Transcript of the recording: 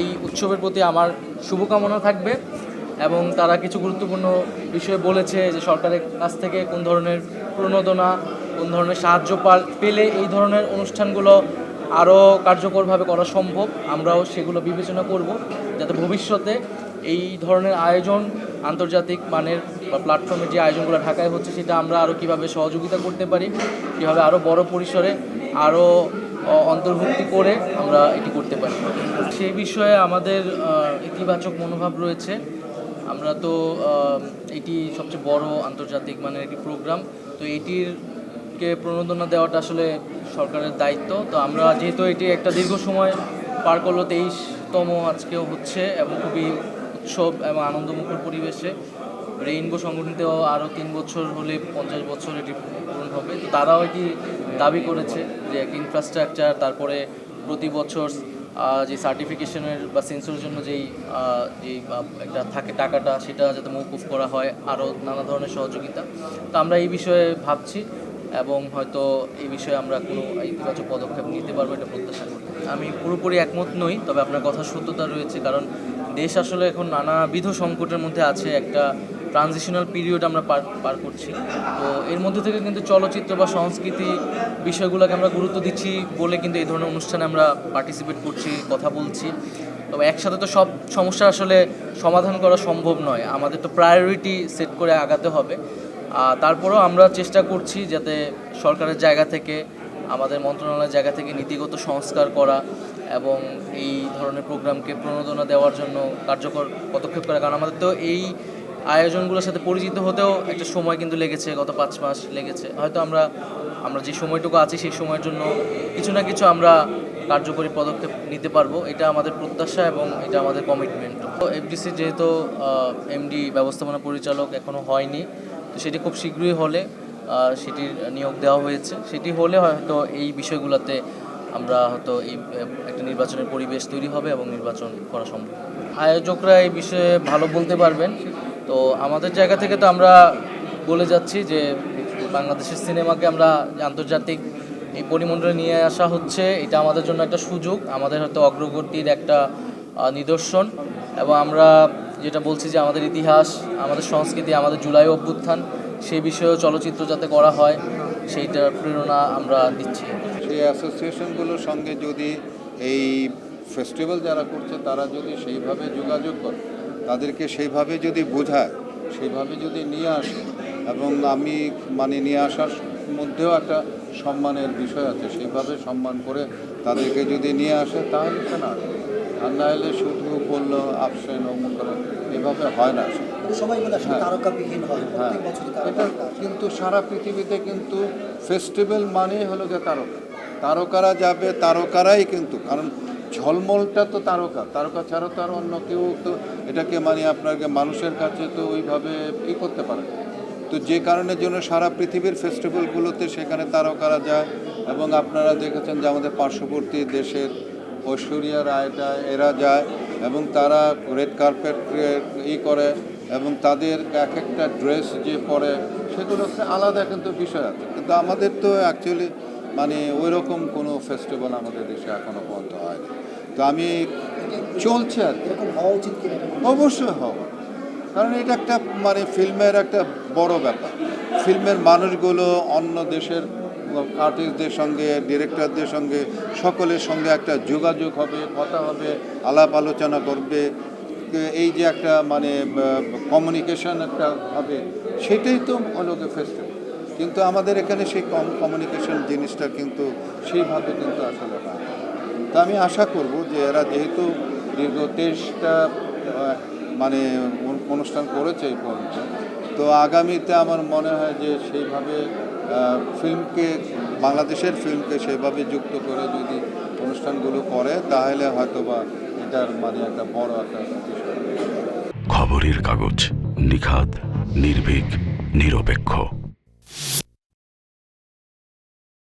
এই উৎসবের প্রতি আমার শুভকামনা থাকবে এবং তারা কিছু গুরুত্বপূর্ণ বিষয় বলেছে যে সরকারের কাছ থেকে কোন ধরনের প্রণোদনা, কোন ধরনের সাহায্য পেলে এই ধরনের অনুষ্ঠানগুলো আরও কার্যকরভাবে করা সম্ভব। আমরাও সেগুলো বিবেচনা করব যাতে ভবিষ্যতে এই ধরনের আয়োজন আন্তর্জাতিক মানের বা প্ল্যাটফর্মে যে আয়োজনগুলো ঢাকায় হচ্ছে সেটা আমরা আরও কীভাবে সহযোগিতা করতে পারি, কীভাবে আরও বড় পরিসরে আরও অন্তর্ভুক্তি করে আমরা এটি করতে পারি। সেই বিষয়ে আমাদের ইতিবাচক মনোভাব রয়েছে। আমরা তো এটি সবচেয়ে বড় আন্তর্জাতিক মানের একটি প্রোগ্রাম। তো এটির কে প্রণোদনা দেওয়াটা আসলে সরকারের দায়িত্ব। তো আমরা যেহেতু এটি একটা দীর্ঘ সময় পার করল, তেইশতম আজকেও হচ্ছে এবং খুবই উৎসব এবং আনন্দমুখর পরিবেশে। রেইনবো সংগঠনতেও আরও তিন বছর হলে পঞ্চাশ বছর এটি পূরণ হবে। তো তারাও এটি দাবি করেছে যে একটা ইনফ্রাস্ট্রাকচার তারপরে প্রতি বছর যে সার্টিফিকেশনের বা সেন্সরের জন্য যেই যেই একটা থাকে টাকাটা, সেটা যাতে মৌকুফ করা হয়, আরও নানা ধরনের সহযোগিতা। তো আমরা এই বিষয়ে ভাবছি এবং হয়তো এই বিষয়ে আমরা কোনো ইতিবাচক পদক্ষেপ নিতে পারব এটা প্রত্যাশা করি। আমি পুরোপুরি একমত নই, তবে আপনার কথা সত্যতা রয়েছে, কারণ দেশ আসলে এখন নানাবিধ সংকটের মধ্যে আছে, একটা ট্রানজিশনাল পিরিয়ড আমরা পার পার করছি। তো এর মধ্যে থেকে কিন্তু চলচ্চিত্র বা সংস্কৃতি বিষয়গুলোকে আমরা গুরুত্ব দিচ্ছি বলে কিন্তু এই ধরনের অনুষ্ঠানে আমরা পার্টিসিপেট করছি, কথা বলছি। তবে একসাথে তো সব সমস্যা আসলে সমাধান করা সম্ভব নয়। আমাদের তো প্রায়োরিটি সেট করে আগাতে হবে। তারপরেও আমরা চেষ্টা করছি যাতে সরকারের জায়গা থেকে, আমাদের মন্ত্রণালয়ের জায়গা থেকে নীতিগত সংস্কার করা এবং এই ধরনের প্রোগ্রামকে প্রণোদনা দেওয়ার জন্য কার্যকর পদক্ষেপ করা। কারণ আমাদের তো এই আয়োজনগুলোর সাথে পরিচিত হতেও একটা সময় কিন্তু লেগেছে, গত পাঁচ মাস লেগেছে। হয়তো আমরা আমরা যে সময়টুকু আছি সেই সময়ের জন্য কিছু না কিছু আমরা কার্যকরী পদক্ষেপ নিতে পারব। এটা আমাদের প্রত্যাশা এবং এটা আমাদের কমিটমেন্ট তো এফডিসি যেহেতু এমডি ব্যবস্থাপনা পরিচালক এখনও হয়নি, তো সেটি খুব শীঘ্রই হলে সেটির নিয়োগ দেওয়া হয়েছে। সেটি হলে হয়তো এই বিষয়গুলোতে আমরা হয়তো এই, একটা নির্বাচনের পরিবেশ তৈরি হবে এবং নির্বাচন করা সম্ভব। আয়োজকরা এই বিষয়ে ভালো বলতে পারবেন। তো আমাদের জায়গা থেকে তো আমরা বলে যাচ্ছি যে বাংলাদেশের সিনেমাকে আমরা আন্তর্জাতিক এই পরিমণ্ডলে নিয়ে আসা হচ্ছে। এটা আমাদের জন্য একটা সুযোগ, আমাদের হয়তো অগ্রগতির একটা নিদর্শন এবং আমরা যেটা বলছি যে আমাদের ইতিহাস, আমাদের সংস্কৃতি, আমাদের জুলাই অভ্যুত্থান, সেই বিষয়েও চলচ্চিত্র যাতে করা হয়, সেইটার প্রেরণা আমরা দিচ্ছি। সেই অ্যাসোসিয়েশনগুলোর সঙ্গে যদি এই ফেস্টিভ্যাল যারা করছে, তারা যদি সেইভাবে যোগাযোগ করে তাদেরকে সেইভাবে যদি বোঝায় সেইভাবে যদি নিয়ে আসে এবং আমি মানে নিয়ে আসার মধ্যেও একটা সম্মানের বিষয় আছে সেইভাবে সম্মান করে তাদেরকে যদি নিয়ে আসে তাহলে সে না আসবে। আর না হলে শুধু বলল আপসেন অমুক করে, এভাবে হয় না আসলে হ্যাঁ। তারকাবিহীন হয় হ্যাঁ প্রত্যেক বছরই এটা তারকা কিন্তু সারা পৃথিবীতে কিন্তু ফেস্টিভ্যাল মানেই হলো যে তারকা তারকারা যাবে তারকারাই কিন্তু কারণ ঝলমলটা তো তারকা। তারকা ছাড়া তো আর অন্য কেউ তো এটাকে মানে আপনাকে মানুষের কাছে তো ওইভাবে ই করতে পারে তো যে কারণের জন্য সারা পৃথিবীর ফেস্টিভ্যালগুলোতে সেখানে তারকারা যায় এবং আপনারা দেখেছেন যে আমাদের পার্শ্ববর্তী দেশের ঐশ্বরিয়া রায়টা এরা যায় এবং তারা রেড কার্পেট ই করে এবং তাদের এক একটা ড্রেস যে পরে সেগুলো একটা আলাদা কিন্তু বিষয় আছে। কিন্তু আমাদের তো অ্যাকচুয়ালি মানে ওই রকম কোনো ফেস্টিভ্যাল আমাদের দেশে এখনও পর্যন্ত হয়নি। তো আমি চলছে আর কি। অবশ্যই হবে কারণ এটা একটা মানে ফিল্মের একটা বড় ব্যাপার। ফিল্মের মানুষগুলো অন্য দেশের আর্টিস্টদের সঙ্গে ডিরেক্টরদের সঙ্গে সকলের সঙ্গে একটা যোগাযোগ হবে কথা হবে আলাপ আলোচনা করবে। এই যে একটা মানে কমিউনিকেশন একটা হবে সেটাই তো হলোকে ফেস্টিভ্যাল কিন্তু আমাদের এখানে সেই কম কমিউনিকেশন জিনিসটা কিন্তু সেইভাবে কিন্তু আসলে না। তা আমি আশা করব যে এরা যেহেতু দীর্ঘ তেইশটা মানে অনুষ্ঠান করেছে এই পর্যন্ত, তো আগামীতে আমার মনে হয় যে সেইভাবে ফিল্মকে বাংলাদেশের ফিল্মকে সেভাবে যুক্ত করে যদি অনুষ্ঠানগুলো করে, তাহলে হয়তো বা এটার মানে একটা বড় একটা খবরের কাগজ নিখাত নির্ভীক, নিরপেক্ষ